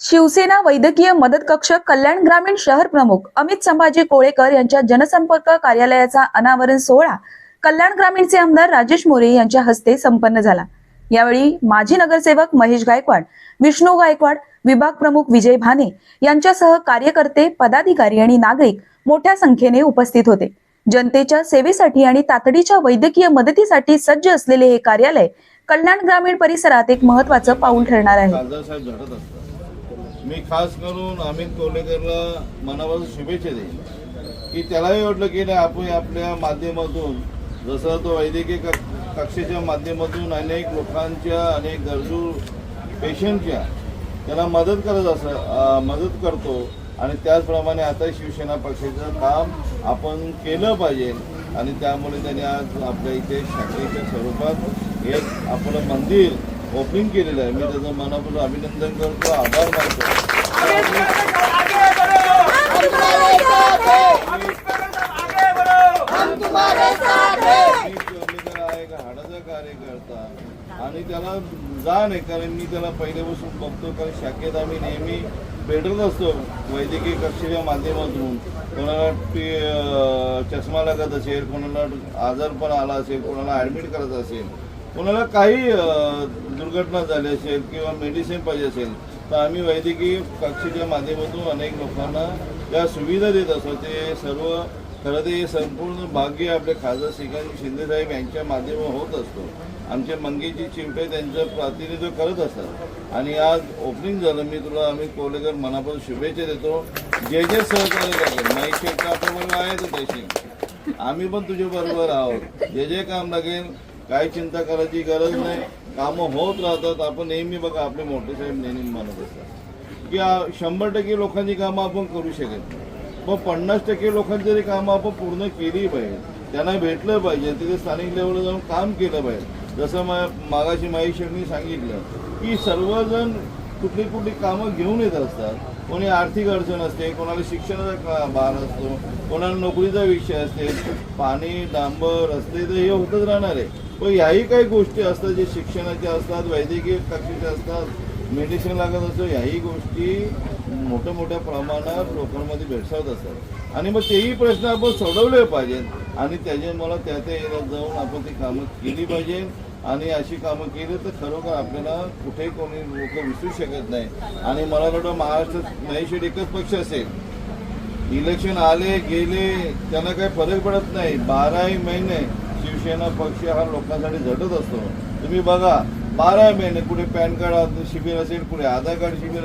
शिवसेना वैद्यकीय मदत कक्ष कल्याण ग्रामीण शहर प्रमुख अमित संभाजी कोळेकर यांच्या जनसंपर्क कार्यालयाचा अनावरण सोहळा कल्याण ग्रामीणचे आमदार राजेश मोरे यांच्या हस्ते संपन्न झाला. यावेळी माजी नगरसेवक महेश गायकवाड विष्णू गायकवाड विभाग प्रमुख विजय भाने यांच्यासह कार्यकर्ते पदाधिकारी आणि नागरिक मोठ्या संख्येने उपस्थित होते. जनतेच्या सेवेसाठी आणि तातडीच्या वैद्यकीय मदतीसाठी सज्ज असलेले हे कार्यालय कल्याण ग्रामीण परिसरात एक महत्वाचं पाऊल ठरणार आहे खासदार साहेब झटत असतात मी खास करून अमित कोल्हेकरला मनापासून शुभेच्छा देईन. की त्यालाही वाटलं की नाही आपण आपल्या माध्यमातून जसं तो वैद्यकीय कक्षेच्या माध्यमातून अनेक लोकांच्या अनेक गरजू पेशंटच्या त्याला मदत करत असं मदत करतो. आणि त्याचप्रमाणे आता शिवसेना पक्षाचं काम आपण केलं पाहिजे. आणि त्यामुळे त्यांनी आज आपल्या इथे शाखेच्या स्वरूपात एक आपलं मंदिर ओपनिंग केलेलं आहे. मी त्याचं मनापासून अभिनंदन करतो आभार मानतो. कार्यकर्ता आणि त्याला जाण आहे कारण मी त्याला पहिल्यापासून बघतो कारण शाखेत आम्ही नेहमी भेटत असतो वैद्यकीय कक्षेच्या माध्यमातून कोणाला चष्मा लागत असेल कोणाला आजारपण आला असेल कोणाला ॲडमिट करत असेल कोणाला काही दुर्घटना झाली असेल किंवा मेडिसिन पाहिजे असेल तर आम्ही वैद्यकीय कक्षेच्या माध्यमातून अनेक लोकांना ज्या सुविधा देत असतो. ते सर्व खरं ते हे संपूर्ण भाग्य आपले खासदार श्रीकांत शिंदेसाहेब यांच्या माध्यमातून होत असतो. आमचे मंगेची चिमटे त्यांचं प्रतिनिधित्व करत असतात. आणि आज ओपनिंग झालं. मी तुला आम्ही कोलेकर मनापासून शुभेच्छा देतो. जे जे सहकार्य लागेल माईक शेटला आपण आहे तर आम्ही पण तुझ्याबरोबर आहोत. जे जे काम लागेल काय चिंता करायची गरज नाही. कामं होत राहतात. आपण नेहमी बघा आपले मोठे साहेब नेहमी म्हणत असतात की शंभर टक्के लोकांची कामं आपण करू शकत नाही. पण पन्नास टक्के लोकांची तरी कामं आपण पूर्ण केली पाहिजे त्यांना भेटलं पाहिजे तिथे स्थानिक लेवलला जाऊन काम केलं पाहिजे. जसं मा मागाशी माई सांगितलं की सर्वजण कुठली कुठली कामं घेऊन येत असतात. कोणी आर्थिक अडचण असते कोणाला शिक्षणाचा का- भार असतो कोणाला नोकरीचा विषय असते. पाणी डांबर रस्ते तर हे होतच राहणार आहे. पण याही काही गोष्टी असतात जे शिक्षणाच्या असतात वैद्यकीय कक्षेच्या असतात मेडिसिन लागत असतो याही गोष्टी मोठ्या मोठ्या प्रमाणात लोकांमध्ये भेडसावत असतात. आणि मग तेही प्रश्न आपण सोडवले पाहिजेत. आणि त्याचे मला त्या त्या एरियात जाऊन आपण ती कामं केली पाहिजे. आणि अशी कामं केली तर खरोखर आपल्याला कुठेही कोणी लोक विसरू शकत नाही. आणि मला वाटतं महाराष्ट्रात नाहीशेट एकच पक्ष असेल. इलेक्शन आले गेले त्यांना काही फरक पडत नाही. बाराही महिने शिवसेना पक्ष हा लोकांसाठी झटत असतो. तुम्ही बघा बारा महिने कुठे पॅन कार्ड शिबिर असेल कुठे आधार कार्ड शिबिर असेल